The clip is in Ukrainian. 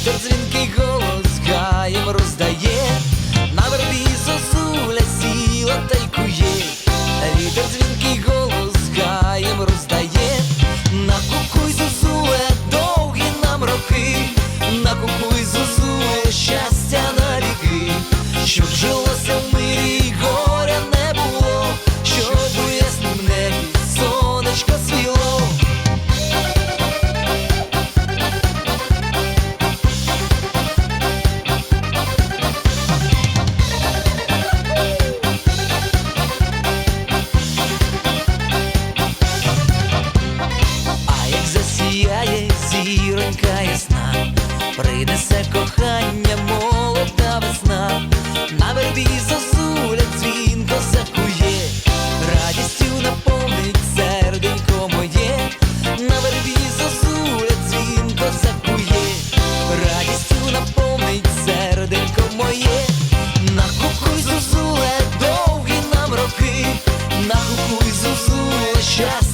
Вітер дзвінкий голос гаєм роздає, на вербі зозуля сіла талькує, Вітер дзвінкий голос гаєм роздає, на кукуй зозує довгі нам роки, на кукуй зозує щастя на ріки, щоб жила. Принесе кохання, молода весна, на вербі зозуля дзвінко закує, радістю наповнить серденько моє, на вербі зозуля дзвінко закує, радістю наповнить серденько моє, на кукуй зозуле довгі нам роки, на кукуй зозуле щастя.